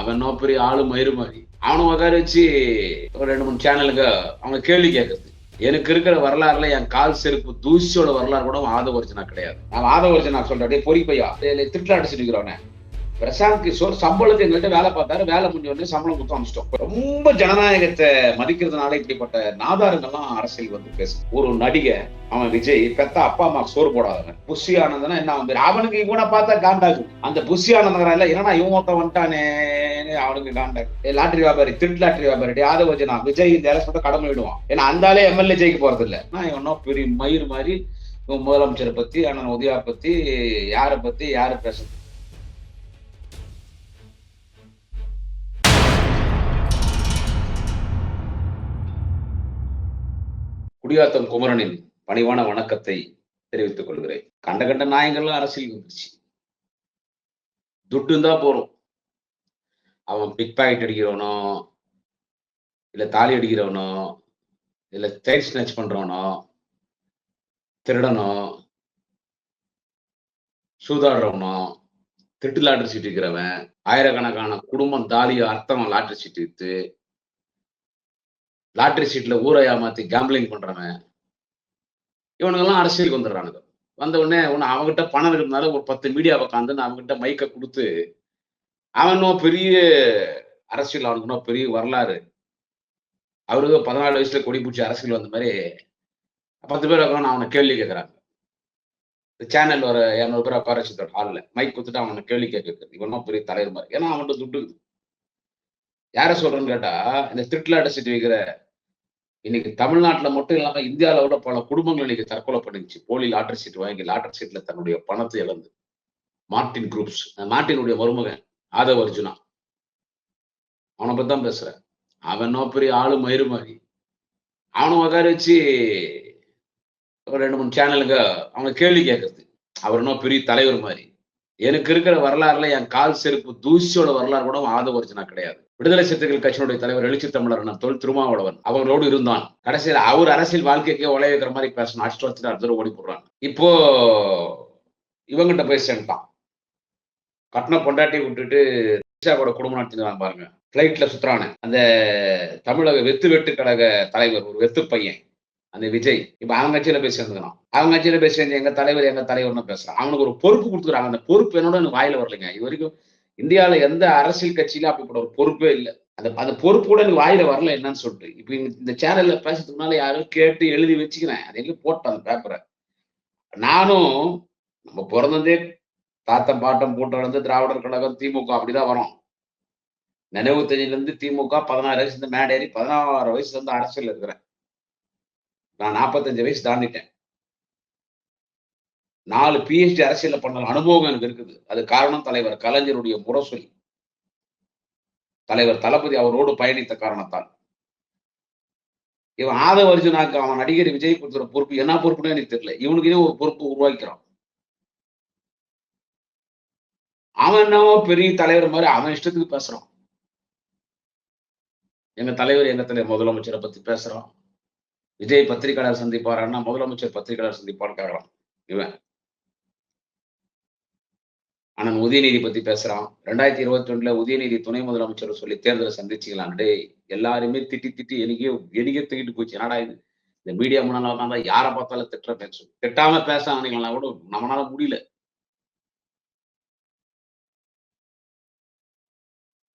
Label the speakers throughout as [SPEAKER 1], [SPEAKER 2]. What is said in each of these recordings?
[SPEAKER 1] அவன் நோ பெரிய ஆளு மயிறு மாதிரி. அவனும் உட்கார வச்சு ஒரு ரெண்டு மூணு சேனலுக்கு அவங்க கேள்வி கேட்கறது. எனக்கு இருக்கிற வரலாறுல என் கால் செருப்பு தூசியோட வரலாறு கூட ஆதவரிச்சனா கிடையாது. நான் ஆதவரிச்சனா சொல்றேன் அப்படியே பொறிப்பையா பையா திருட்டு அடிச்சுட்டு இருக்கிறவனே. பிரசாந்த் கிஷோர் சம்பளத்தை எங்கள்கிட்ட வேலை பார்த்தாரு. வேலை முடிஞ்ச உடனே சம்பளம் கொடுத்து அனுப்பிச்சிட்டோம். ரொம்ப ஜனநாயகத்தை மதிக்கிறதுனால இப்படிப்பட்ட நாதாரங்கள்லாம் அரசியல் வந்து பேசு ஒரு நடிகை அவன் விஜய் பெத்த அப்பா அம்மா சோறு போடாதவன். புஷி ஆனந்தனா என்ன அவன் அவனுக்கு இவனை பார்த்தா காண்டாகும் அந்த புஷி ஆனந்தனா இல்ல என்னன்னா இவன் ஒருத்தன் வந்துட்டானே அவனுக்கு காண்டாக். லாட்டரி வியாபாரி திருட்டு லாட்டரி வியாபாரி யாதவ் வச்சுனா விஜய் இந்த எலெக்ஷன் கடமை விடுவான். ஏன்னா அந்தாலே எம்எல்ஏ ஜெயிக்க போறது இல்ல நான் இவனோ பெரிய மயிர் மாதிரி முதலமைச்சரை பத்தி அண்ணன் உதயா பத்தி யாரை பத்தி யாரு பேசுறது? குடியாத்தம் குமரனின் பணிவான வணக்கத்தை தெரிவித்துக் கொள்கிறேன். கண்ட கண்ட நாயங்கள்லாம் அரசியல் வந்துருச்சு. துட்டு தான் போறோம். அவன் பிக் பாக்கெட் அடிக்கிறவனோ இல்ல தாலி அடிக்கிறவனோ இல்ல டைட் ஸ்னச் பண்றவனோ திருடனோ சூதாடுறவனோ திருட்டு லாட்டரி சீட்டு இருக்கிறவன் ஆயிரக்கணக்கான குடும்பம் தாலியை அர்த்தம் லாட்டரி சீட்டு வித்து லாட்டரி சீட்டில் ஊரை ஏமாத்தி கேம்பிளிங் பண்ணுறவன் இவனுங்கெல்லாம் அரசியலுக்கு வந்துடுறானுங்க. வந்த உடனே உன்னை அவங்ககிட்ட பணம் இருந்தாலும் ஒரு பத்து மீடியா உட்காந்து அவங்ககிட்ட மைக்கை கொடுத்து அவனும் பெரிய அரசியல் அவனுக்கு பெரிய வரலாறு. அவருக்கு பதினாலு வயசுல கொடி பிடிச்சி அரசியல் வந்த மாதிரி பத்து பேர் உட்காந்து அவனை கேள்வி கேட்குறாங்க இந்த சேனல் ஒரு இரநூறு பேர் உட்கார வச்சுட்டு ஹாலில் மைக் கொடுத்துட்டு அவனை கேள்வி கேட்கறது இவனும் பெரிய தலைவர் மாதிரி. ஏன்னா அவன்கிட்ட துட்டு யாரை சொல்கிறேன்னு சொல்றேன்னு கேட்டா இந்த திருட்டில் அடைச்சிட்டு வைக்கிற இன்னைக்கு தமிழ்நாட்டில் மட்டும் இல்லாமல் இந்தியாவில விட பல குடும்பங்கள் இன்னைக்கு தற்கொலை பண்ணிச்சு போலி லாட்டரி சீட் வாங்கி லாட்டரி சீட்ல தன்னுடைய பணத்தை இழந்து. மார்டின் குரூப்ஸ் மார்டினுடைய மருமகன் ஆதவ அர்ஜுனா. அவனை பத்தி தான் பேசுறேன் அவன் நோ பெரிய ஆளு மயிறு மாதிரி. அவனும் உட்கார வச்சு ஒரு ரெண்டு மூணு சேனலுங்க அவங்க கேள்வி கேட்கறது. அவர் இன்னும் பெரிய தலைவர் மாதிரி. எனக்கு இருக்கிற வரலாறுல என் கால் செருப்பு தூசியோட வரலாறு கூட ஆதவ அர்ஜுனா கிடையாது. விடுதலை சிறுத்தைகள் கட்சியினுடைய தலைவர் எழுச்சி தமிழர் அண்ணன் தொல் திருமாவளவன் அவர்களோடு இருந்தான். கடைசியில் அவர் அரசியல் வாழ்க்கைக்கே உழைய வைக்கிற மாதிரி பேசணும். அடிச்சுட்டு வச்சுட்டு அடுத்த ஓடி போடுறாங்க இப்போ இவங்கிட்ட போய் சேர்ந்தான். கட்டின பொண்டாட்டி விட்டுட்டு கூட குடும்பம் நடத்தினாங்க பாருங்க. பிளைட்ல சுத்துறானு அந்த தமிழக வெத்து வெட்டு கழக தலைவர் ஒரு வெத்து பையன். அந்த விஜய். இப்ப அவங்க கட்சியில போய் சேர்ந்துக்கிறான். அவங்க கட்சியில போய் சேர்ந்து எங்க தலைவர் எங்க தலைவர்னு பேசுறான். அவனுக்கு ஒரு பொறுப்பு கொடுத்துக்கிறாங்க. அந்த பொறுப்பு என்னோட எனக்கு வாயில வரலைங்க. இது வரைக்கும் இந்தியாவில் எந்த அரசியல் கட்சியிலும் அப்படிப்பட்ட ஒரு பொறுப்பே இல்லை. அந்த அந்த பொறுப்பு கூட எனக்கு வாயில வரல என்னன்னு சொல்லிட்டு. இப்போ இந்த சேனல்ல பேசுறதுக்கு முன்னால யாரும் கேட்டு எழுதி வச்சுக்கிறேன். அது எங்க போட்டேன் அந்த பேப்பரை நானும் நம்ம பிறந்ததே தாத்தம் பாட்டம் போட்டு வளர்ந்து திராவிடர் கழகம் திமுக அப்படிதான் வரும். நினைவு இருந்து திமுக பதினாறு வயசு இருந்து மேடேறி பதினாறு வயசுல இருந்து அரசியல் இருக்கிறேன். நான் நாற்பத்தஞ்சு வயசு தாண்டிட்டேன். நாலு பிஹெச்டி அரசியல பண்ண அனுபவம் எனக்கு இருக்குது. அது காரணம் தலைவர் கலைஞருடைய முரசொலி. தலைவர் தளபதி அவரோடு பயணித்த காரணத்தால். இவன் ஆதவ அர்ஜுனாக்கு அவன் நடிகர் விஜய் கொடுத்துற பொறுப்பு என்ன பொறுப்புன்னு எனக்கு தெரியல. இவனுக்கு ஒரு பொறுப்பு உருவாக்கிறான். அவன் என்னவோ பெரிய தலைவர் மாதிரி அவன் இஷ்டத்துக்கு பேசுறான். எங்க தலைவர் எங்க தலைவர் முதலமைச்சரை பத்தி பேசுறான். விஜய் பத்திரிகையாளர் சந்திப்பாருன்னா முதலமைச்சர் பத்திரிகையாளர் சந்திப்பான்னு கேட்கறான் இவன். அண்ணன் உதயநிதி பத்தி பேசுறான். ரெண்டாயிரத்தி இருபத்தி ரெண்டுல உதயநிதி துணை முதலமைச்சர் சொல்லி தேர்தலை சந்திச்சுக்கலாம் எல்லாருமே திட்டி திட்டி எனக்கே எனக்கே திட்டிட்டு போச்சு. என்னடா இது? இந்த மீடியா முன்னால உட்காந்தா யாரை பார்த்தாலும் திட்டுற பேசும் திட்டாம பேச ஆனீங்களா கூட நம்மளால முடியல.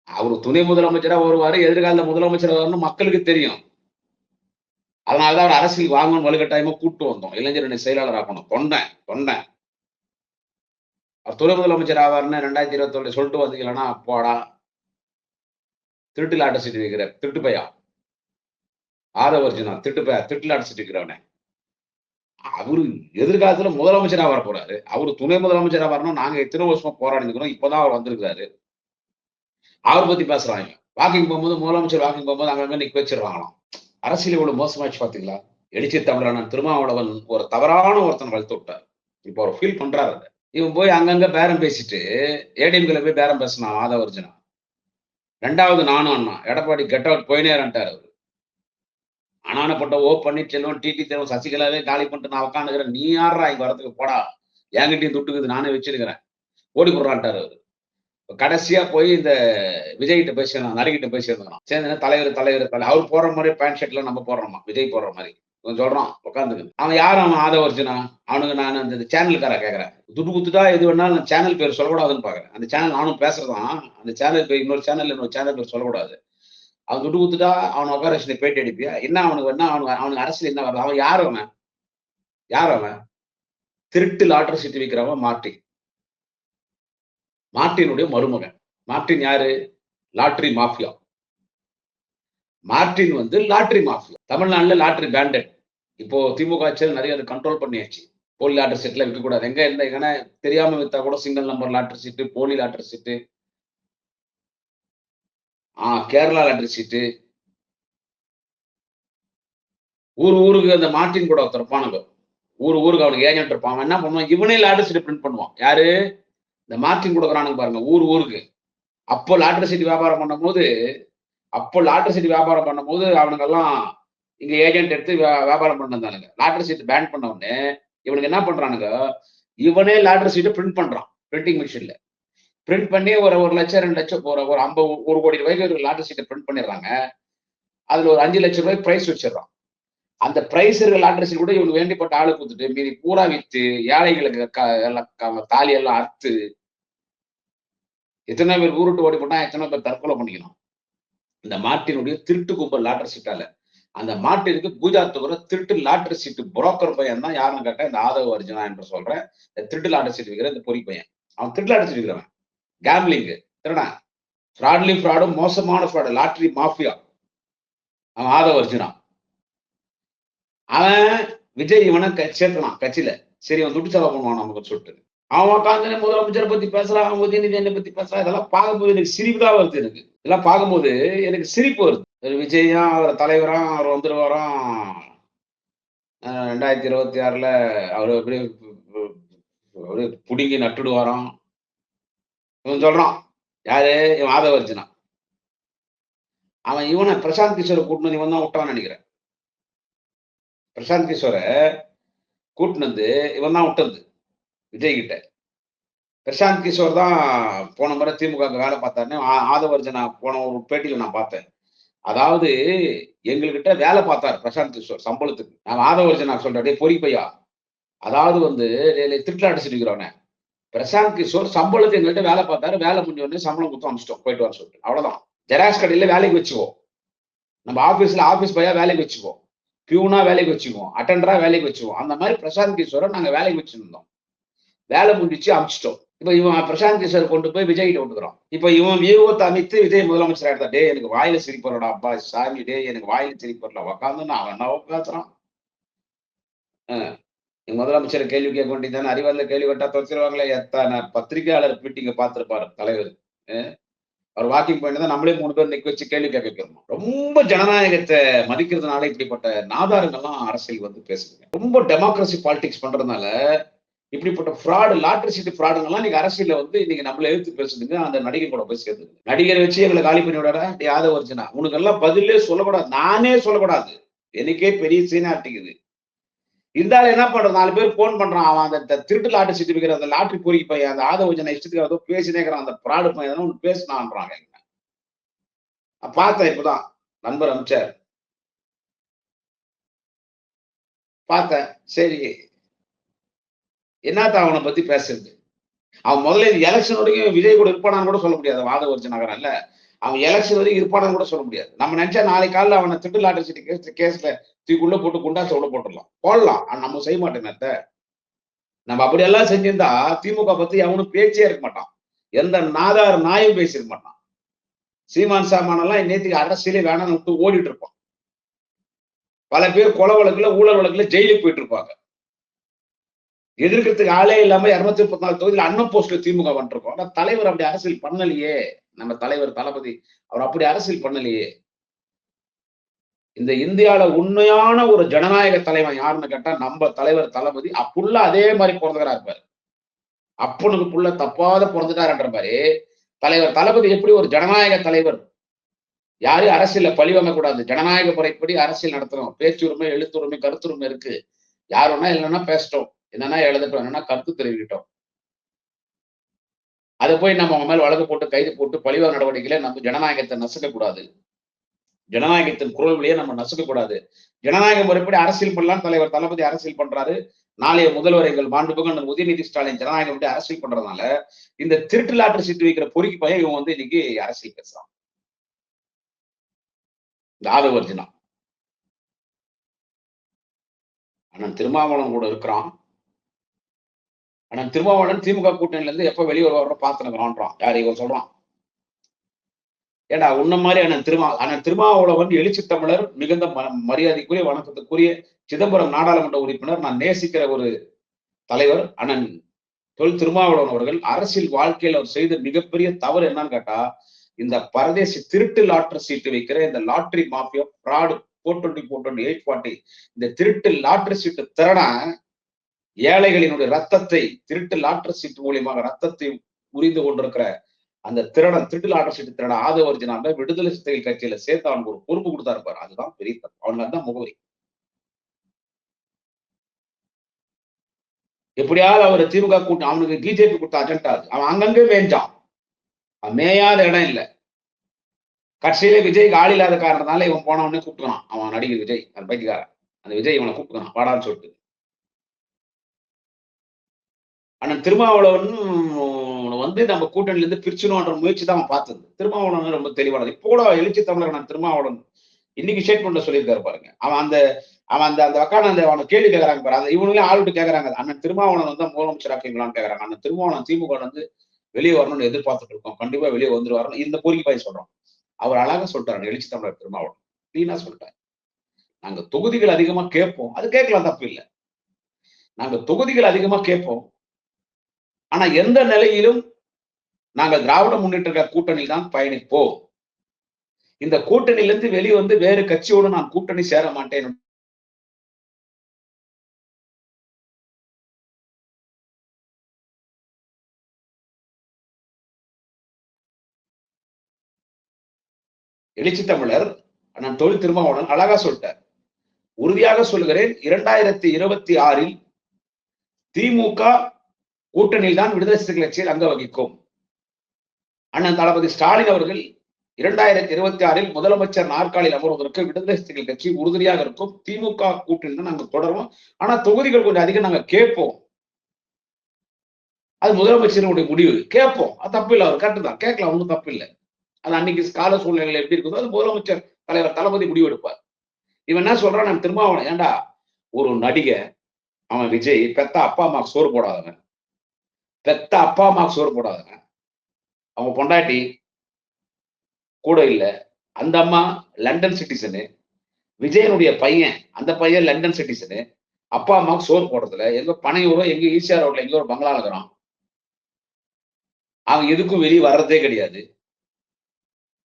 [SPEAKER 1] அவரு துணை முதலமைச்சரா வருவாரு எதிர்கால முதலமைச்சர் வரும்னு மக்களுக்கு தெரியும். அதனாலதான் அவர் அரசியல் வாங்கணும் வலுக்கட்டாயமா கூட்டு வந்தோம். இளைஞர் செயலாளர் ஆக்கணும் தொண்டேன் தொண்டேன் துணை முதலமைச்சர் ஆவார்னு ரெண்டாயிரத்தி இருபத்தி ஒன்று சொல்லிட்டு வந்தீங்களா போடா திருட்டில் ஆட்ட சீட்டு வைக்கிற திருட்டு பையா ஆதவ அர்ஜுனா திருட்டு பையா திருட்டில் ஆட்ட சீட்டு வைக்கிறவனே அவரு எதிர்காலத்துல முதலமைச்சரா வர போறாரு. அவரு துணை முதலமைச்சரா வரணும் நாங்க எத்தனை வருஷமா போராடிக்கிறோம் இப்பதான் அவர் வந்திருக்காரு அவர் பத்தி பேசுறாங்க. வாக்கிங் போகும்போது முதலமைச்சர் வாக்கிங் போகும்போது அங்கங்க நிக்க வச்சிருவாங்களாம். அரசியல் இவ்வளவு மோசமாச்சு பாத்தீங்களா? எடிச்சு தமிழான திருமாவளவன் ஒரு தவறான ஒருத்தன் வளர்த்து விட்டார். இப்போ அவர் ஃபீல் பண்றாரு அதை. இவன் போய் அங்கங்க பேரம் பேசிட்டு ஏடிஎம்கில் போய் பேரம் பேசினான் மாதவர்ஜனா. ரெண்டாவது நானும் அண்ணா. எடப்பாடி கெட் அவுட் போயினேரன்ட்டார் அவரு. அனானப்பட்ட ஓ பன்னீர்செல்வம் டிடி தேவன் சசிகலாவே காலி பண்ணிட்டு நான் உட்காந்துக்கிறேன் நீ யாரா இங்க வரத்துக்கு போடா. என்கிட்டயும் துட்டுக்குது நானே வச்சிருக்கிறேன். ஓடி போடுறான்ட்டார் அவரு. கடைசியா போய் இந்த விஜய் கிட்ட போய் சேர்ந்தான் நடிகிட்ட போய் சேர்ந்தான் சேர்ந்து தலைவர் தலைவர் தலை அவர் போடுற மாதிரி பேண்ட் ஷர்ட்ல நம்ம போடுறோமா? விஜய் போடுற மாதிரி. சொல்றான் உட்காந்துக்கு அவன் யார் அவன் ஆதவ அர்ஜுனா அவனுக்கு நான் அந்த சேனலுக்கார கேட்கறேன் துட்டு குத்துட்டா எது வேணாலும் நான் சேனல் பேர் சொல்லக்கூடாதுன்னு பாக்குறேன். அந்த சேனல் நானும் பேசுறதான். அந்த சேனல் பேர் இன்னொரு சேனல் இன்னொரு சேனல் பேர் சொல்லக்கூடாது. அவன் துட்டு குத்துட்டா அவன் உட்கார வச்சு பேட்டி அடிப்பியா? என்ன அவனுக்கு என்ன அவனுக்கு அவனுக்கு அரசியல் என்ன வருது அவன் யார் அவன்? யார் அவன்? திருட்டு லாட்டரி சீட்டு விற்கிறவன் மார்ட்டின். மார்ட்டினுடைய மருமகன். மார்ட்டின் யாரு? லாட்ரி மாஃபியா மார்ட்டின் வந்து லாட்ரி மாஃபியா. தமிழ்நாட்டில் லாட்ரி பேண்டட். இப்போ திமுக ஆட்சியில் நிறைய அதை கண்ட்ரோல் பண்ணியாச்சு. போலி லாட்டரி சீட்ல விற்கக்கூடாது எங்கே எங்க ஏன்னா தெரியாமல் விற்றா வித்தா கூட சிங்கிள் நம்பர் லாட்டரி சீட்டு போலி லாட்டரி சீட்டு ஆஹ் கேரளா லாட்டரி சீட்டு ஊர் ஊருக்கு அந்த மார்டின் கூட ஒருத்தர் இருப்பானுங்க. ஊர் ஊருக்கு அவனுக்கு ஏஜென்ட் இருப்பான். என்ன பண்ணுவான்? இவனே லாட்டரி சீட்டு பிரிண்ட் பண்ணுவான். யாரு? இந்த மார்ட்டின் கொடுக்குறானுங்க பாருங்க ஊர் ஊருக்கு. அப்போ லாட்டரி சீட்டு வியாபாரம் பண்ணும்போது அப்போ லாட்டரி சீட்டு வியாபாரம் பண்ணும்போது அவனுங்கெல்லாம் இங்க ஏஜென்ட் எடுத்து வியா- வியாபாரம் பண்ணிருந்தானுங்க. லாட்டரி சீட் பேன் பண்ண உடனே இவனுக்கு என்ன பண்றானுங்க? இவனே லாட்டரி சீட்டு பிரிண்ட் பண்றான் பிரிண்டிங் மிஷின்ல பிரிண்ட் பண்ணி ஒரு ஒரு லட்சம் ரெண்டு லட்சம் ஒரு ஒரு ஐம்பது ஒரு கோடி ரூபாய்க்கு ஒரு லாட்டரி சீட்டை பிரிண்ட் பண்ணிடுறாங்க. அதுல ஒரு அஞ்சு லட்சம் ரூபாய் பிரைஸ் வச்சிடறான். அந்த பிரைஸ் இருக்கிற லாட்டரி சீட் கூட இவனுக்கு வேண்டிப்பட்ட ஆளு கொடுத்துட்டு மீதி பூரா வித்து ஏழைகளுக்கு க- எல்லாம் தாலி எல்லாம் அறுத்து எத்தனை பேர் ஊருட்டு ஓடி போட்டா எத்தனை பேர் தற்கொலை பண்ணிக்கணும். இந்த மார்ட்டினுடைய திருட்டு கும்பல் லாட்டர் சீட்டால அந்த மார்ட்டினுக்கு குஜராத்துக்குற திருட்டு லாட்டரி சீட்டு புரோக்கர் பையன் தான் யாருன்னு கேட்டா இந்த ஆதவ அர்ஜுனா என்று சொல்றேன். இந்த திருட்டு லாட்டரி சீட் விற்கிற இந்த பொறி பையன். அவன் திருட்டு லாட்டரி சீட் விற்கிறவன். கேம்லிங் திருடா ஃப்ராட்லி ஃப்ராடும் மோசமான ஃப்ராடு லாட்டரி மாஃபியா அவன் ஆதவ அர்ஜுனா. அவன் விஜய் இவனை சேர்த்தனான் கட்சியில. சரி அவன் துட்டு செலவு பண்ணுவான் நமக்கு சொல்லிட்டு அவன் உட்காந்து முதலமைச்சரை பத்தி பேசுறான் அவன் உதயநிதி என்னை பத்தி பேசுறான் இதெல்லாம் பார்க்கும்போது எனக்கு சிரிப்பு தான் வருது எனக்கு. இதெல்லாம் பார்க்கும்போது எனக்கு சிரிப்பு வருது. ஒரு விஜயா அவர் தலைவரா அவர் வந்துருவாராம். அஹ் ரெண்டாயிரத்தி இருபத்தி ஆறுல அவர் அப்படியே அப்படியே புடுங்கி நட்டுடுவாராம். இவன் சொல்றான் யாரு? இவன் ஆதவர்ஜனா அவன் இவனை பிரசாந்த் கிஷோரை கூட்டினது இவன் தான் விட்டான்னு நினைக்கிறேன். பிரசாந்த் கிஷோரை கூட்டினது வந்து இவன் தான் விட்டது விஜய் கிட்ட பிரசாந்த் கிஷோர் தான் போன முறை திமுக வேலை பார்த்தாருன்னு ஆதவர்ஜனா போன ஒரு பேட்டியில் நான் பார்த்தேன். அதாவது எங்ககிட்ட வேலை பார்த்தார் பிரசாந்த் கிஷோர் சம்பளத்துக்கு. நான் ஆதவர்ஜனா சொல்றேன் டேய் பொறி பையா. அதாவது வந்து திருட்டு அடிச்சிருக்கிறவனே. பிரசாந்த் கிஷோர் சம்பளத்துக்கு எங்கள்கிட்ட வேலை பார்த்தாரு வேலை முடிஞ்ச உடனே சம்பளம் கொடுத்து அனுப்பிச்சிட்டோம் போயிட்டு வர சொல்லிட்டு. அவ்வளோதான் ஜெராக்ஸ் கடையில் வேலைக்கு வச்சுக்குவோம் நம்ம ஆஃபீஸில் ஆஃபீஸ் பையா வேலைக்கு வச்சுக்குவோம் பியூனா வேலைக்கு வச்சுக்குவோம். அட்டண்டரா வேலைக்கு வச்சுக்குவோம். அந்த மாதிரி பிரசாந்த் கிஷோரை நாங்கள் வேலைக்கு வச்சுருந்தோம் வேலை முடிச்சு அமிச்சிட்டோம். இப்ப இவன் பிரசாந்த் கிஷோர் கொண்டு போய் விஜய் கிட்ட விட்டுக்கிறோம் இப்ப இவன் வியூகத்தை அமைத்து விஜய் முதலமைச்சர் ஆயிட்டா டே எனக்கு வாயில சிரிப்பு வரடா அப்பா சாமி டே எனக்கு வாயில சிரிப்பு வரல உக்காந்து நான் அவன் என்ன பேசுறான். ஆஹ் முதலமைச்சர் கேள்வி கேட்க வேண்டியதானே அறிவாளர் கேள்வி கேட்டா தொலைச்சிருவாங்களே எத்தனை பத்திரிகையாளர் மீட்டிங்க பார்த்திருப்பாரு தலைவர். அவர் வாக்கிங் போயிட்டு தான் நம்மளே மூணு பேர் நிக்க வச்சு கேள்வி கேட்க வைக்கிறோம். ரொம்ப ஜனநாயகத்தை மதிக்கிறதுனால இப்படிப்பட்ட நாதாரங்கள்லாம் அரசியல் வந்து பேசுங்க ரொம்ப டெமோக்ரஸி பாலிடிக்ஸ் பண்றதுனால இப்படிப்பட்ட ஃப்ராடு லாட்டரி சீட்டு ஃப்ராடுங்கெல்லாம் நீங்க அரசியல வந்து இன்னைக்கு நம்மள எழுத்து பேசுதுங்க அந்த நடிகர் கூட போய் சேர்ந்து நடிகரை வச்சு எங்களை காலி பண்ணி விடாடா யாதவ வருச்சுனா உனக்கு எல்லாம் பதிலே சொல்லக்கூடாது. நானே சொல்லக்கூடாது. எனக்கே பெரிய சீனாட்டிக்குது இருந்தாலும் என்ன பண்றது? நாலு பேர் போன் பண்றான். அவன் அந்த திருட்டு லாட்டரி சீட்டு விற்கிற அந்த லாட்டரி பொறிக்கு பையன் அந்த ஆதவ ஜன இஷ்டத்துக்கு ஏதோ பேசினேக்கிறான் அந்த ஃப்ராடு பையன் உனக்கு ஒன்று பேசினான்றாங்க. பார்த்தேன் இப்பதான். நண்பர் அமிச்சார். பார்த்தேன். சரி. என்னத்தான் அவனை பத்தி பேசுறது? அவன் முதல்ல இந்த எலெக்ஷன் வரைக்கும் விஜய் கூட இருப்பானான்னு கூட சொல்ல முடியாது வாத வருஷ நகரம் இல்ல அவன் எலெக்ஷன் வரைக்கும் இருப்பானான்னு கூட சொல்ல முடியாது. நம்ம நினைச்சா நாளைக்கு காலைல அவனை திட்டு லாட்டரி சீட்டு கேஸ் கேஸ்ல தூக்குள்ள போட்டு குண்டா சொல்ல போட்டுடலாம். போடலாம். ஆனா நம்ம செய்ய மாட்டேன் நம்ம அப்படியெல்லாம் செஞ்சிருந்தா திமுக பத்தி அவனும் பேச்சே இருக்க மாட்டான். எந்த நாதார் நாயும் பேசியிருக்க மாட்டான். சீமான் சாமானெல்லாம் நேத்துக்கு அரசியலே வேணாம்னு விட்டு ஓடிட்டு இருப்பான். பல பேர் கொலை வழக்குல ஊழல் வழக்குல ஜெயிலுக்கு போயிட்டு இருப்பாங்க. எதிர்க்கிறதுக்கு ஆளே இல்லாம இருநூத்தி முப்பத்தி நாலு தொகுதியில் அண்ணன் போஸ்ட்ல திமுக வந்துருக்கோம். ஆனா தலைவர் அப்படி அரசியல் பண்ணலையே. நம்ம தலைவர் தளபதி அவர் அப்படி அரசியல் பண்ணலையே. இந்த இந்தியால உண்மையான ஒரு ஜனநாயக தலைவன் யாருன்னு கேட்டா நம்ம தலைவர் தளபதி அப்புள்ள அதே மாதிரி பிறந்தவரா இருப்பாரு அப்பனுக்கு புள்ள தப்பாத பிறந்துட்டாருன்ற மாதிரி தலைவர் தளபதி எப்படி ஒரு ஜனநாயக தலைவர்? யாரும் அரசியல்ல பழி கூடாது. ஜனநாயக முறைப்படி அரசியல் நடத்தணும். பேச்சுரிமை எழுத்துரிமை கருத்துரிமை இருக்கு. யாருன்னா இல்லைன்னா பேசிட்டோம். என்னன்னா எழுதட்டும் என்னன்னா கருத்து தெரிவிக்கிட்டோம். அதை போய் நம்ம அவங்க மேல வழக்கு போட்டு கைது போட்டு பழிவாக நடவடிக்கையில நம்ம ஜனநாயகத்தை நசுக்க கூடாது ஜனநாயகத்தின் குரல் வழியை நம்ம நசுக்க கூடாது ஜனநாயக முறைப்படி அரசியல் பண்ணலாம் தலைவர் தளபதி அரசியல் பண்றாரு. நாளைய முதல்வர் எங்கள் மாண்புகள் உதயநிதி ஸ்டாலின் ஜனநாயகம் விட்டு அரசியல் பண்றதுனால இந்த திருட்டுலாற்று லாட்டரி சீட்டு வைக்கிற பொறுக்கி பையன் இவன் வந்து இன்னைக்கு அரசியல் பேசுறான். இந்த ஆதவர்ஜினா அண்ணன் திருமாவளவன் கூட இருக்கிறான். அண்ணன் திருமாவளவன் திமுக கூட்டணியில இருந்து எப்ப வெளியே வருவாரோ பார்த்துனுக்குறான்றான் யார் இவன் சொல்றான்? ஏடா உன்ன மாதிரி அண்ணன் திருமா அண்ணன் திருமாவளவன் எழுச்சி தமிழர் மிகுந்த மரியாதைக்குரிய வணக்கத்துக்குரிய சிதம்பரம் நாடாளுமன்ற உறுப்பினர் நான் நேசிக்கிற ஒரு தலைவர் அண்ணன் தொல் திருமாவளவன் அவர்கள் அரசியல் வாழ்க்கையில் அவர் செய்த மிகப்பெரிய தவறு என்னன்னு கேட்டா இந்த பரதேசி திருட்டு லாட்டரி சீட்டு வைக்கிற இந்த lottery mafia fraud four twenty four twenty eight forty இந்த திருட்டு லாட்டரி சீட்டு திறனை ஏழைகளினுடைய ரத்தத்தை திருட்டு லாட்டர் சீட்டு மூலியமாக ரத்தத்தை புரிந்து கொண்டிருக்கிற அந்த திறனை திருட்டு லாட்டர் சீட்டு திருட ஆதவர்ஜினால விடுதலை சிறுத்தைகள் கட்சியில சேர்த்து அவனுக்கு ஒரு பொறுப்பு கொடுத்தா இருப்பார் அதுதான் பெரிய தப்பு. அவனுக்கு தான் முகவரி. எப்படியாவது அவர் திமுக கூட்டம் அவனுக்கு பிஜேபி கொடுத்த அஜெண்டா அவன் அங்கங்கே மேய்ஞ்சான். அவன் மேயாத இடம் இல்லை. கட்சியில விஜய் ஆள் இல்லாத காரணத்தினால இவன் போன உடனே கூப்பிட்டுக்கான் அவன் நடிகர் விஜய் அந்த பைத்தியக்காரன். அந்த விஜய் இவனை கூப்பிட்டுக்கான் வாடான்னு சொல்லிட்டு. அண்ணன் திருமாவளவன் வந்து நம்ம கூட்டணியிலேருந்து பிரிச்சணும்ன்ற முயற்சி தான் அவன் பார்த்தது. திருமாவளவன் ரொம்ப தெளிவானது. இப்போ கூட எழுச்சி தமிழர் நான் திருமாவளவன் இன்னைக்கு ஸ்டேட்மெண்ட்ல சொல்லியிருக்காரு பாருங்க. அவன் அந்த அவன் அந்த அந்த வக்கான அந்த அவனை கேள்வி கேட்கறாங்க பாரு. அந்த இவனுங்களே ஆள் கேட்கறாங்க அண்ணன் திருமாவளவன் வந்து முதலமைச்சராக்கீங்களான்னு கேட்கறாங்க அண்ணன் திருமாவளவன் திமுக வந்து வெளியே வரணும்னு எதிர்பார்த்துட்டு இருக்கோம். கண்டிப்பா வெளியே வந்துருவாரு இந்த கோரிக்கை பாய் சொல்றோம். அவர் அழகா சொல்லிட்டாரு எழுச்சி தமிழர் திருமாவளவன். கிளீனா சொல்லிட்டாரு நாங்க தொகுதிகள் அதிகமா கேட்போம். அது கேட்கலாம் தப்பு இல்லை. நாங்க தொகுதிகள் அதிகமா கேட்போம். ஆனா எந்த நிலையிலும் நாங்கள் திராவிட முன்னேற்ற கூட்டணியில் தான் பயணிப்போம். இந்த கூட்டணியிலிருந்து வெளிவந்து வேறு கட்சியோடு நான் கூட்டணி சேர மாட்டேன். எழுச்சி தமிழர் நான் தொழில் திருமாவளவன் அழகா சொல்லிட்டார். உறுதியாக சொல்கிறேன் இரண்டாயிரத்தி இருபத்தி ஆறில் திமுக கூட்டணியில் தான் விடுதலை சிறுத்தை கட்சியில் அங்க வகிக்கும். அண்ணன் தளபதி ஸ்டாலின் அவர்கள் இரண்டாயிரத்தி இருபத்தி ஆறில் முதலமைச்சர் நாற்காலில் அமர்வதற்கு விடுதலை சிறுத்தைகள் கட்சி உறுதியாக இருக்கும். திமுக கூட்டணி தான் நாங்கள் தொடரும் ஆனா தொகுதிகள் கொஞ்சம் அதிகம் நாங்க கேட்போம். அது முதலமைச்சருடைய முடிவு. கேட்போம். அது தப்பு இல்லை அவர் கரெக்டு தான். கேட்கலாம் ஒன்றும் தப்பு இல்லை. அது அன்னைக்கு கால சூழ்நிலைகள் எப்படி இருக்குதோ அது முதலமைச்சர் தலைவர் தளபதி முடிவு எடுப்பார். இவன் என்ன சொல்றான்? நான் திரும்ப ஏண்டா? ஒரு நடிகை அவன் விஜய் பெத்த அப்பா அம்மா சோறு போடாதவன். பெத்த அப்பா அம்மாவுக்கு சோறு போடாதுங்க. அவங்க பொண்டாட்டி கூட இல்லை. அந்த அம்மா லண்டன் சிட்டிசனு. விஜயனுடைய பையன் அந்த பையன் லண்டன் சிட்டிசனு. அப்பா அம்மாவுக்கு சோறு போடுறதுல எங்க பனையூரோ எங்க ஈசிஆர் ரோட்ல எங்கேயோ ஒரு பங்களா இருக்கிறான் அவன் எதுக்கும் வெளியே வர்றதே கிடையாது.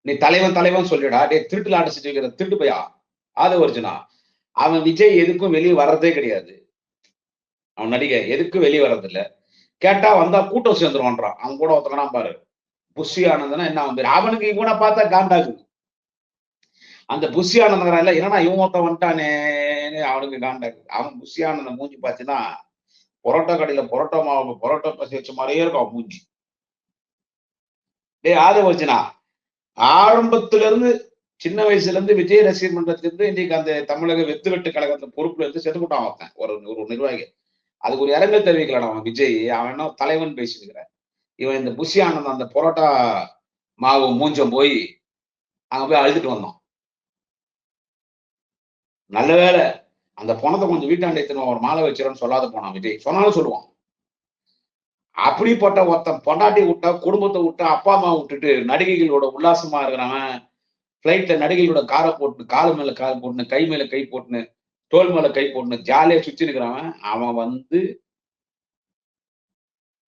[SPEAKER 1] நீ தலைவன் தலைவன் சொல்லிடா டே திருட்டு லாட்டு செஞ்சு வைக்கிற திருட்டு பையா? ஆதவர்ஜுனா அவன் விஜய் எதுக்கும் வெளியே வர்றதே கிடையாது. அவன் நடிகை எதுக்கும் வெளியே வர்றதில்லை. கேட்டா வந்தா கூட்டம் சேர்ந்துருவான்றான் அவன் கூட ஒருத்தனா பாரு. புஷி ஆனந்தனா என்ன அவன் அவனுக்கு இவனை பார்த்தா காண்டாக்கு அந்த புஷி ஆனந்தங்கிறான் இல்ல என்னன்னா இவன் ஒருத்தன் வந்துட்டானே அவனுக்கு காண்டாக்கு அவன் புஷி ஆனந்தன் மூஞ்சி பார்த்தீங்கன்னா பொரோட்டா கடையில பொரோட்டா மாவு பொரோட்டா பசி வச்ச மாதிரியே இருக்கும் அவன் மூஞ்சி. டே ஆதவர்ஜுனா ஆரம்பத்துல இருந்து சின்ன வயசுல இருந்து விஜய் ரசிகர் மன்றத்திலிருந்து இன்னைக்கு அந்த தமிழக வெத்து வெட்டு கழகத்துல பொறுப்புல இருந்து செத்துக்கிட்டான் ஒருத்தன் ஒரு ஒரு நிர்வாகி. அதுக்கு ஒரு இரங்கல் தெரிவிக்கலாம் அவன் விஜய். அவன் தலைவன் பேசியிருக்கிறான் இவன் இந்த புஷி ஆனந்த் அந்த பொரோட்டா மாவு மூஞ்சம் போய் அங்க போய் அழுதுட்டு வந்தான். நல்ல வேலை அந்த பணத்தை கொஞ்சம் வீட்டாண்டை திரும்ப ஒரு மாலை வச்சிடன்னு சொல்லாத போனான் விஜய். சொன்னாலும் சொல்லுவான். அப்படிப்பட்ட ஒருத்தன் பொண்டாட்டி விட்டா குடும்பத்தை விட்டா அப்பா அம்மா விட்டுட்டு நடிகைகளோட உல்லாசமா இருக்கிறவன் பிளைட்ல நடிகைகளோட காரை போட்டு காலு மேல கால் போட்டுன்னு கை மேல கை போட்டுன்னு தோல் மேல கை போட்டுன்னு ஜாலியா சுத்தி இருக்கிறவன் அவன் வந்து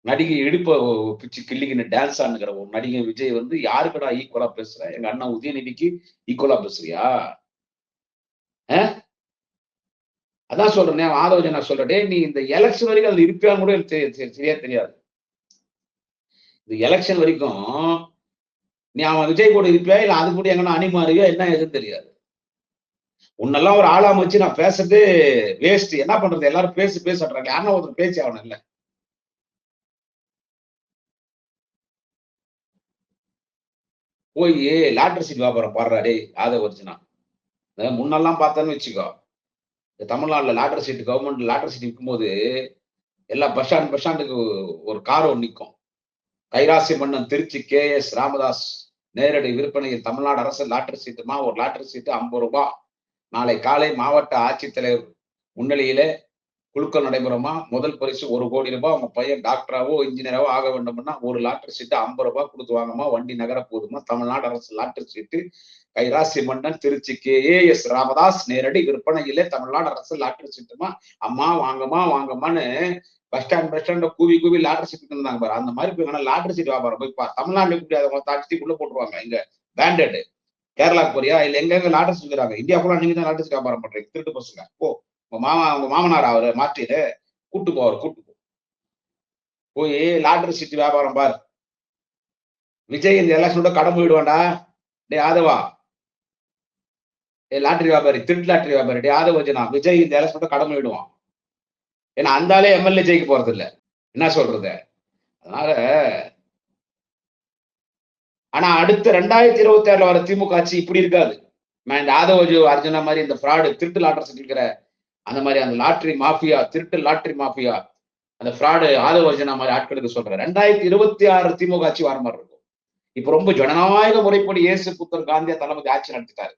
[SPEAKER 1] நடிகை இடுப்ப பிச்சு கிள்ளிக்கின்னு டான்ஸ் ஆனுக்கிற ஒரு நடிகை விஜய் வந்து யாருக்கடா ஈக்குவலா பேசுற? எங்க அண்ணன் உதயநிதிக்கு ஈக்குவலா பேசுறியா? அதான் சொல்றேன் ஆதவஜன் நான் சொல்றேன் நீ இந்த எலெக்ஷன் வரைக்கும் அதுல இருப்பியான்னு கூட சரியா தெரியாது. இந்த எலெக்ஷன் வரைக்கும் நீ அவன் விஜய் கூட இருப்பியா? இல்ல அது கூட எங்கன்னா அணிமாறியோ? என்ன எதுன்னு தெரியாது. உன்னெல்லாம் ஒரு ஆளாம வச்சு நான் பேசுறது வேஸ்ட் என்ன பண்றது? எல்லாரும் பேசி பேசுறாங்க யாரும் ஒருத்தர் பேச்சு ஆகணும் இல்ல போய் லாட்டரி சீட் வியாபாரம் பாடுறாடே அதை யாதவ் அர்ஜுனா முன்னெல்லாம் பார்த்தோன்னு வச்சுக்கோ. இந்த தமிழ்நாட்டில் லாட்டரி சீட் கவர்மெண்ட் லாட்டரி சீட் விற்கும்போது எல்லா பஸ் ஸ்டாண்ட் பஸ் ஸ்டாண்டுக்கு ஒரு கார் ஒன்று நிற்கும் கைராசி மன்னன் திருச்சி கே எஸ் ராமதாஸ் நேரடி விற்பனையில் தமிழ்நாடு அரசு லாட்டரி சீட்டுமா ஒரு லாட்டரி சீட்டு ஐம்பது ரூபாய். நாளை காலை மாவட்ட ஆட்சித்தலைவர் முன்னிலையில குழுக்கள் நடைபெறுமா? முதல் பரிசு ஒரு கோடி ரூபாய். உங்க பையன் டாக்டராவோ இன்ஜினியராவோ ஆக வேண்டும்னா ஒரு லாட்டரி சீட்டு ஐம்பது ரூபாய் கொடுத்து வாங்கம்மா. வண்டி நகர போதுமா தமிழ்நாடு அரசு லாட்டரி சீட்டு. கைராசி மன்னன் Trichy K. A. S. Ramadas நேரடி விற்பனையிலே தமிழ்நாடு அரசு லாட்டரி சீட்டுமா? அம்மா வாங்கம்மா வாங்கம்மான்னு பஸ் ஸ்டாண்ட் பஸ் ஸ்டாண்ட கூவி கூவி லாட்டரி சீட்டு இருந்தாங்க பாரு. அந்த மாதிரி போய் வேணா லாட்டரி சீட் வியாபாரம் போய் தமிழ்நாட்டுல இப்படி அதை தாட்சி உள்ள போட்டுருவாங்க. இங்க பேண்டட் கேரளாக்கு போறியா? இல்ல எங்க எங்க லாட்டர்ஸ் இருக்கிறாங்க இந்தியா கூட நீங்க தான் லாட்டர்ஸ் வியாபாரம் பண்றீங்க திருட்டு பசங்க. போ. உங்க மாமா உங்க மாமனார் அவரு மாற்றிடு கூட்டு போவார் கூட்டு போ. போய் லாட்டரி சீட்டு வியாபாரம் பார். விஜய் இந்த எலெக்ஷனோட கடன் போயிடுவான்டா. டே ஆதவா. லாட்டரி வியாபாரி திருட்டு லாட்டரி வியாபாரி. டே ஆதவ வச்சுனா விஜய் இந்த எலெக்ஷனோட கடன் போயிடுவான். ஏன்னா அந்த எம்எல்ஏ ஜெயிக்க போறது இல்லை என்ன சொல்றது? அதனால ஆனா அடுத்த ரெண்டாயிரத்தி இருபத்தி ஆறுல வர திமுக ஆட்சி இப்படி இருக்காது. ஆதவஜு அர்ஜுனா மாதிரி இந்த ஃப்ராடு திருட்டு லாட்டரி இருக்கிற அந்த மாதிரி அந்த லாட்ரி மாஃபியா திருட்டு லாட்ரி மாஃபியா அந்த ஃப்ராடு ஆதவ அர்ஜுனா மாதிரி ஆட்களுக்கு சொல்றேன். ரெண்டாயிரத்தி இருபத்தி ஆறு திமுக ஆட்சி வர மாதிரி இருக்கும். இப்ப ரொம்ப ஜனநாயக முறைப்படி இயேசு புத்தர் காந்தியா தளபதி ஆட்சி நடத்திட்டாரு.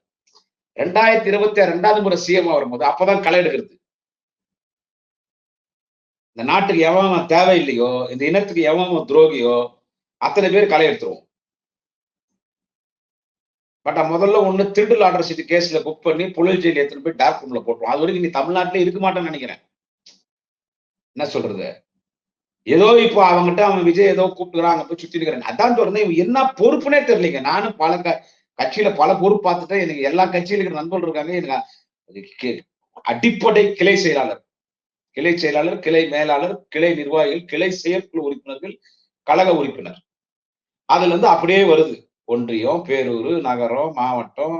[SPEAKER 1] ரெண்டாயிரத்தி இருபத்தி ஆறு ரெண்டாவது முறை சிஎம் வரும்போது அப்பதான் களை எடுக்கிறது. இந்த நாட்டுக்கு எவன் தேவையில்லையோ இந்த இனத்துக்கு எவன் துரோகியோ அத்தனை பேர் களை எடுத்துருவோம். பட் முதல்ல ஒண்ணு திருடல் ஆர்டர் சீட்டு கேஸ்ல புக் பண்ணி புழல் ஜெயில் எடுத்துட்டு போய் டார்க் ரூம்ல போட்டுருவோம். அது வரைக்கும் நீ தமிழ்நாட்டிலே இருக்க மாட்டேன்னு நினைக்கிறேன். என்ன சொல்றது? ஏதோ இப்போ அவங்ககிட்ட அவன் விஜய் ஏதோ கூப்பிட்டுக்கிறான் அங்க போய் சுத்தி இருக்கிறாங்க அதான் சொல்றேன் இவன் என்ன பொறுப்புனே தெரியலைங்க. நானும் பல க கட்சியில பல பொறுப்பு பார்த்துட்டேன் எனக்கு எல்லா கட்சியில இருக்கிற நண்பர்கள் இருக்காங்க. எனக்கு அடிப்படை கிளை செயலாளர். கிளை செயலாளர் கிளை மேலாளர் கிளை நிர்வாகிகள் கிளை செயற்குழு உறுப்பினர்கள் கழக உறுப்பினர். அதுல இருந்து அப்படியே வருது. ஒன்றியம் பேரூர் நகரம் மாவட்டம்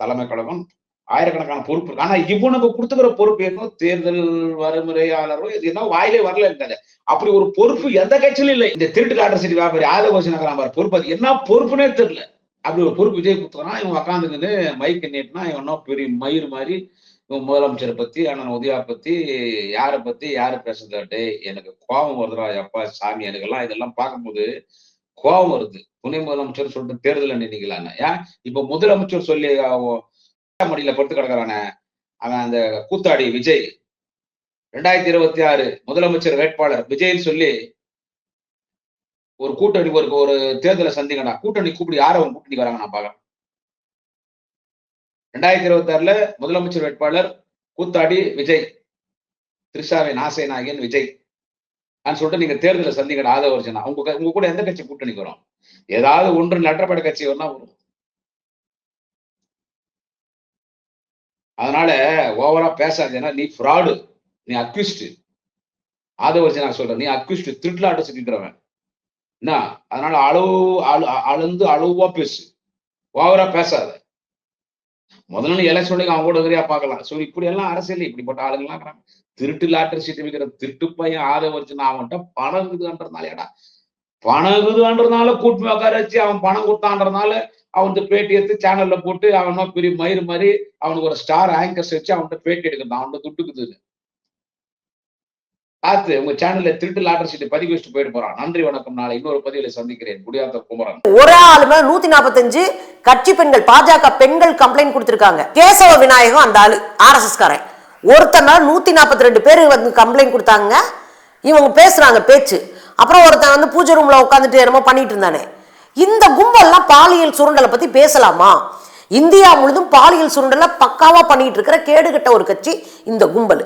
[SPEAKER 1] தலைமை கழகம் ஆயிரக்கணக்கான பொறுப்பு இருக்கு. ஆனா இவனுக்கு கொடுத்துக்கிற பொறுப்பு என்ன? தேர்தல் வரைமுறையாளரோ இது என்ன? வாயிலே வரல இருக்காங்க அப்படி ஒரு பொறுப்பு எந்த கட்சியிலும் இல்லை. இந்த திருட்டு லாட்டர் சிட்டி வியாபாரி ஆதகோஷ நகரம் பொறுப்பு அது. என்ன பொறுப்புனே தெரியல. அப்படி ஒரு பொறுப்பு விஜய் கொடுத்துறான் இவன் உக்காந்துக்கிட்டு மைக் நீட்டினா இவன் பெரிய மயிர் மாதிரி இவன் முதலமைச்சரை பத்தி அண்ணன் உதயா பத்தி யாரை பத்தி யாரு பேசுறது? எனக்கு கோபம் வருதுடா எப்பா சாமி எனக்கு எல்லாம் இதெல்லாம் பார்க்கும்போது கோபம் வருது. துணை முதலமைச்சர் சொல்லிட்டு தேர்தல் நினைக்கலான்னு ஏன்? இப்ப முதலமைச்சர் சொல்லி மடியில படுத்து கிடக்குறானே. அவன் அந்த கூத்தாடி விஜய். ரெண்டாயிரத்தி இருபத்தி ஆறு முதலமைச்சர் வேட்பாளர் விஜய்னு சொல்லி ஒரு கூட்டணி ஒரு ஒரு தேர்தலை சந்திக்கடா கூட்டணி கூப்பிடி யார அவன் கூட்டணி வராங்க நான் பாக்கிறேன் ரெண்டாயிரத்தி இருபத்தி ஆறுல முதலமைச்சர் வேட்பாளர் கூத்தாடி விஜய். திரிஷாவின் ஆசை நாயகன் விஜய். சொல்லிட்டு நீங்க தேர்தலில் சந்திக்கடா ஆதவர்ஜனா உங்க உங்க கூட எந்த கட்சி கூட்டணிக்கு வரும்? ஏதாவது ஒன்று நட்டப்பட கட்சி வேணா வரும். அதனால ஓவரா பேசாது ஏன்னா நீ ஃப்ராடு நீ அக்யூஸ்டு ஆதவர்ஜனா சொல்ற நீ அக்யூஸ்டு திருட்டுலாட்ட சுத்திக்கிறவன் என்ன? அதனால அளவு அளந்து அளவா பேசு. ஓவரா பேசாத. முதல்ல எலெக்ஷனுக்கு அவங்க கூட எதிரியா பார்க்கலாம். ஸோ இப்படி எல்லாம் அரசியல் இப்படிப்பட்ட எல்லாம் திருட்டு லாட்டரி சீட்டு விற்கிற திருட்டு பையன் ஆதவர்ஜனா அவன்கிட்ட பணம் இருக்குதுன்றதுனாலடா பணம் இருக்குதுன்றதுனால கூட்டணி உட்கார வச்சு அவன் பணம் கொடுத்தான்றதுனால அவனுக்கு பேட்டி எடுத்து சேனல்ல போட்டு அவனோ பெரிய மயிறு மாதிரி அவனுக்கு ஒரு ஸ்டார் ஆங்கர்ஸ் வச்சு அவன்கிட்ட பேட்டி எடுக்கிறான் அவன்கிட்ட துட்டுக்குதுன்னு பார்த்து உங்க சேனல்ல திருட்டு லாட்டர் சீட்டு பதிவு வச்சுட்டு போயிட்டு போறான். நன்றி வணக்கம். நாளை இன்னொரு பதிவில சந்திக்கிறேன். குடியாத்த குமரன்.
[SPEAKER 2] ஒரு ஆளு மேல நூத்தி நாற்பத்தஞ்சு கட்சி பெண்கள் பாஜக பெண்கள் கம்ப்ளைண்ட் கொடுத்திருக்காங்க. கேசவ விநாயகம் அந்த ஆளு ஆர்எஸ்எஸ் காரன். ஒருத்தர் மேல நூத்தி நாற்பத்தி ரெண்டு பேர் வந்து கம்ப்ளைண்ட் கொடுத்தாங்க. இவங்க பேசுறாங்க பேச்சு. அப்புறம் ஒருத்தன் வந்து பூஜை ரூம்ல உட்காந்துட்டு என்னமோ பண்ணிட்டு இருந்தானே. இந்த கும்பல்லாம் பாலியல் சுருண்டலை பத்தி பேசலாமா? இந்தியா முழுதும் பாலியல் சுருண்டலை பக்காவா பண்ணிட்டு இருக்கிற கேடுகட்ட ஒரு கட்சி இந்த கும்பல்.